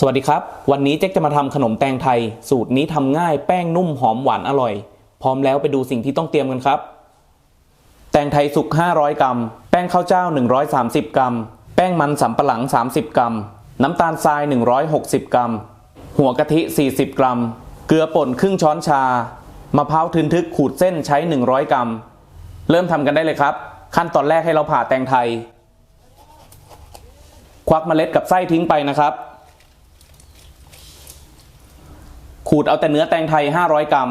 สวัสดีครับ วันนี้เจ๊กจะมาทำขนมแตงไทย สูตรนี้ทำง่ายแป้งนุ่มหอมหวานอร่อย พร้อมแล้วไปดูสิ่งที่ต้องเตรียมกันครับ แตงไทยสุก 500 กรัม แป้งข้าวเจ้า 130 กรัม แป้งมันสำปะหลัง 30 กรัม น้ำตาลทราย 160 กรัม หัวกะทิ 40 กรัม เกลือป่นครึ่งช้อนชามะพร้าวทึนทึกขูดเส้นใช้ 100 กรัม เริ่มทำกันได้เลยครับ ขั้นตอนแรกให้เราผ่าแตงไทย ควักเมล็ดกับไส้ทิ้งไปนะครับ ขูดเอาแต่เนื้อแตงไทย 500 กรัม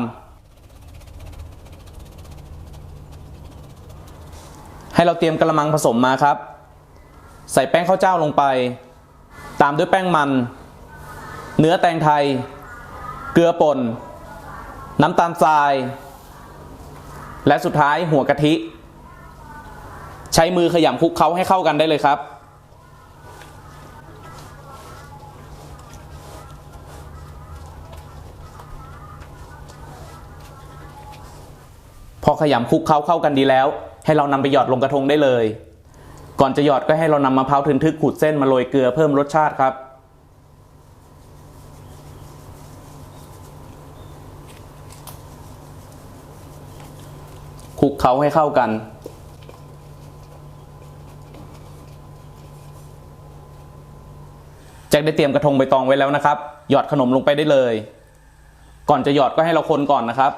ให้เราเตรียมกระมังผสมมาครับ ใส่แป้งข้าวเจ้าลงไป ตามด้วยแป้งมัน เนื้อแตงไทย เกลือป่น น้ำตาลทราย และสุดท้ายหัวกะทิ ใช้มือขยำคลุกเคล้าให้เข้ากันได้เลยครับ พอขยำคลุกเคล้าเข้ากันดีแล้ว ให้เรานำไปหยอดลงกระทงได้เลย ก่อนจะหยอดก็ให้เรานำมะพร้าวทึนทึกขูดเส้นมาโรยเกลือเพิ่มรสชาติครับ คลุกเคล้าให้เข้ากันจ็คได้เตรียมกระทงใบตองไว้แล้วนะครับ หยอดขนมลงไปได้เลย ก่อนจะหยอดก็ให้เราคนก่อนนะครับ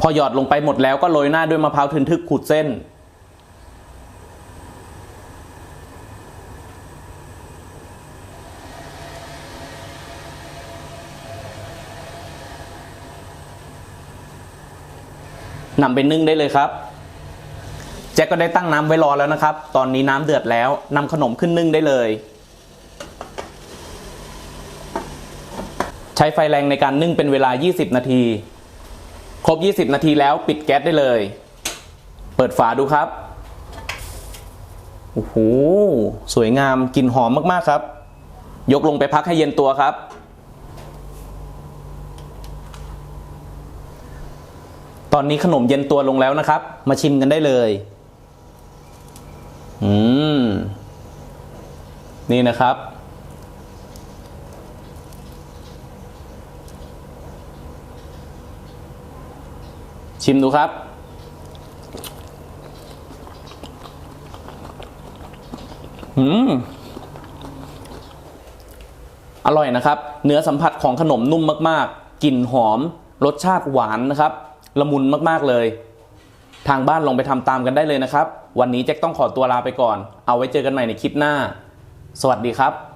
พอหยอดลงไปหมดแล้วก็โรยหน้าด้วยมะพร้าวทึนทึกขูดเส้น นำไปนึ่งได้เลยครับแจ็คก็ได้ตั้งน้ำไว้รอแล้วนะครับ ตอนนี้น้ำเดือดแล้วนำขนมขึ้นนึ่งได้เลย ใช้ไฟแรงในการนึ่งเป็นเวลา 20 นาที ครบ 20 นาทีแล้วปิดแก๊สได้เลย เปิดฝาดูครับ โอ้โห สวยงามกลิ่นหอมมากๆครับ ยกลงไปพักให้เย็นตัวครับ ตอนนี้ขนมเย็นตัวลงแล้วนะครับ มาชิมกันได้เลย อืม นี่นะครับ ชิมดูครับ อืม อร่อยนะครับ เนื้อสัมผัสของขนมนุ่มมาก ๆ กลิ่นหอม รสชาติหวานนะครับ ละมุนมาก ๆ เลย ทางบ้านลองไปทำตามกันได้เลยนะครับ วันนี้แจ็คต้องขอตัวลาไปก่อน เอาไว้เจอกันใหม่ในคลิปหน้า สวัสดีครับ